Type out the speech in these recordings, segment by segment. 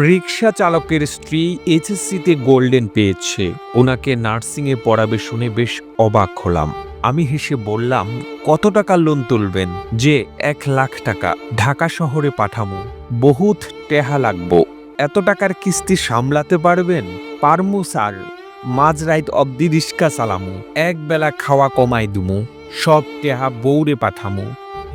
রিক্সা চালকের স্ত্রী এইচএসসিতে গোল্ডেন পেয়েছে। ওনাকে নার্সিংয়ে পড়াবে শুনে বেশ অবাক হলাম। আমি হেসে বললাম, কত টাকা লোন তুলবেন? যে এক লাখ টাকা, ঢাকা শহরে পাঠামো। বহুত টেহা লাগবো। এত টাকার কিস্তি সামলাতে পারবেন? পারমু, স্যার। মাঝ রাইত অব্দি রিক্সা চালামু। এক বেলা খাওয়া কমাই দুমু। সব টেহা বৌরে পাঠামু।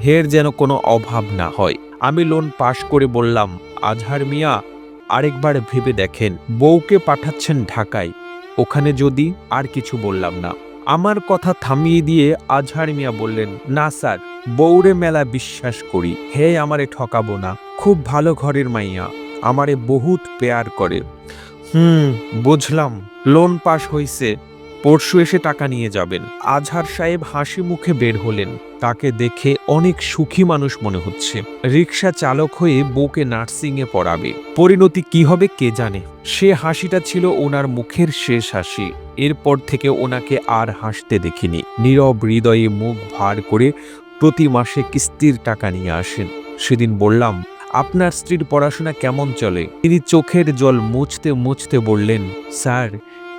হের যেন কোনো অভাব না হয়। আমি লোন পাশ করে বললাম, আজহার মিয়া আরেকবার ভেবে দেখেন, বউকে পাঠাচ্ছেন ঢাকায়। ওখানে যদি আর কিছু বললাম না। আমার কথা থামিয়ে দিয়ে আজহার মিয়া বললেন, না স্যার বৌরে মেলা বিশ্বাস করি। হে আমারে ঠকাবো না। খুব ভালো ঘরের মাইয়া। আমারে বহুত পেয়ার করে। হুম, বুঝলাম। লোন পাশ হইছে। পরশু এসে টাকা নিয়ে যাবেন। আজহার সাহেব হাসি মুখে বের হলেন। তাকে দেখে অনেক সুখী মানুষ মনে হচ্ছে। রিক্সা চালক হয়ে বউকে নার্সিংয়ে পড়াবে। পরিণতি কি হবে কে জানে? সে হাসিটা ছিল ওনার মুখের শেষ হাসি। এরপর থেকে ওনাকে আর হাসতে দেখিনি। নীরব হৃদয়ে মুখ ভার করে প্রতি মাসে কিস্তির টাকা নিয়ে আসেন। সেদিন বললাম, আপনার স্ত্রীর পড়াশোনা কেমন চলে? তিনি চোখের জল মুছতে মুছতে বললেন, স্যার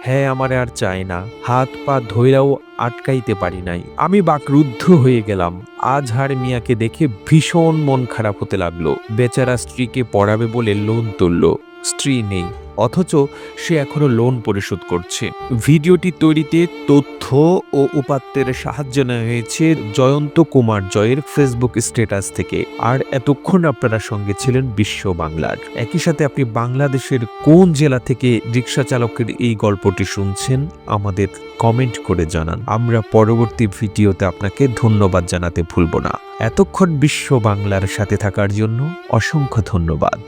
হ্যাঁ আমার আর চাই না। হাত পা ধৈরাও আটকাইতে পারি নাই। আমি বাকরুদ্ধ হয়ে গেলাম। আজহার মিয়াকে দেখে ভীষণ মন খারাপ হতে লাগল। বেচারা স্ত্রীকে পড়াবে বলে লোন তুলল। স্ত্রী নেই। অথচ সে এখনও লোন পরিশোধ করছে। ভিডিওটি তৈরিতে তথ্য ও উপাত্তের সাহায্য নেওয়া হয়েছে জয়ন্ত কুমার জয়ের ফেসবুক স্ট্যাটাস থেকে। আর এতক্ষণ আপনারা সঙ্গে ছিলেন বিশ্ব বাংলার। একই সাথে আপনি বাংলাদেশের কোন জেলা থেকে রিক্সা চালকের এই গল্পটি শুনছেন, আমাদের কমেন্ট করে জানান। আমরা পরবর্তী ভিডিওতে আপনাকে ধন্যবাদ জানাতে ভুলব না। এতক্ষণ বিশ্ব বাংলার সাথে থাকার জন্য অসংখ্য ধন্যবাদ।